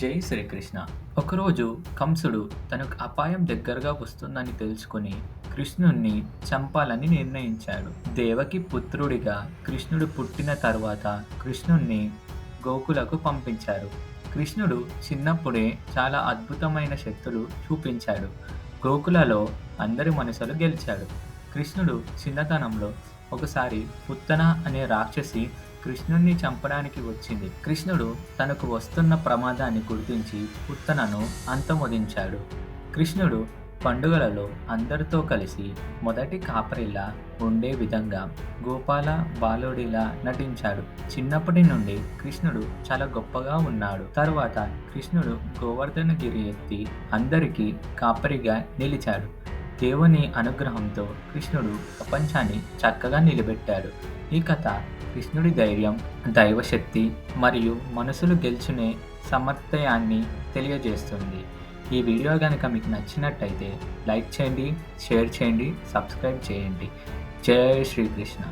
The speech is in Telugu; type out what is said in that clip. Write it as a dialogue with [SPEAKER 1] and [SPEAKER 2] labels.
[SPEAKER 1] జై శ్రీకృష్ణ. ఒకరోజు కంసుడు తనకు అపాయం దగ్గరగా వస్తుందని తెలుసుకుని కృష్ణుణ్ణి చంపాలని నిర్ణయించాడు. దేవకి పుత్రుడిగా కృష్ణుడు పుట్టిన తర్వాత కృష్ణుణ్ణి గోకులకు పంపించారు కృష్ణుడు చిన్నప్పుడే చాలా అద్భుతమైన శక్తులు చూపించాడు. గోకులలో అందరి మనసులు గెలిచాడు. కృష్ణుడు చిన్నతనంలో ఒకసారి పుత్తన అనే రాక్షసి కృష్ణుణ్ణి చంపడానికి వచ్చింది. కృష్ణుడు తనకు వస్తున్న ప్రమాదాన్ని గుర్తించి పుత్తనను అంతమొదించాడు. కృష్ణుడు పండుగలలో అందరితో కలిసి మొదటి కాపరిలా ఉండే విధంగా గోపాల బాలుడిలా నటించాడు. చిన్నప్పటి నుండి కృష్ణుడు చాలా గొప్పగా ఉన్నాడు. తరువాత కృష్ణుడు గోవర్ధనగిరి ఎత్తి అందరికీ కాపరిగా నిలిచాడు. దేవుని అనుగ్రహంతో కృష్ణుడు ప్రపంచాన్ని చక్కగా నిలబెట్టాడు. ఈ కథ కృష్ణుడి ధైర్యం దైవశక్తి మరియు మనసులు గెలుచునే సమర్థయాన్ని తెలియజేస్తుంది. ఈ వీడియో కనుక మీకు నచ్చినట్టయితే లైక్ చేయండి షేర్ చేయండి సబ్స్క్రైబ్ చేయండి. జై శ్రీకృష్ణ.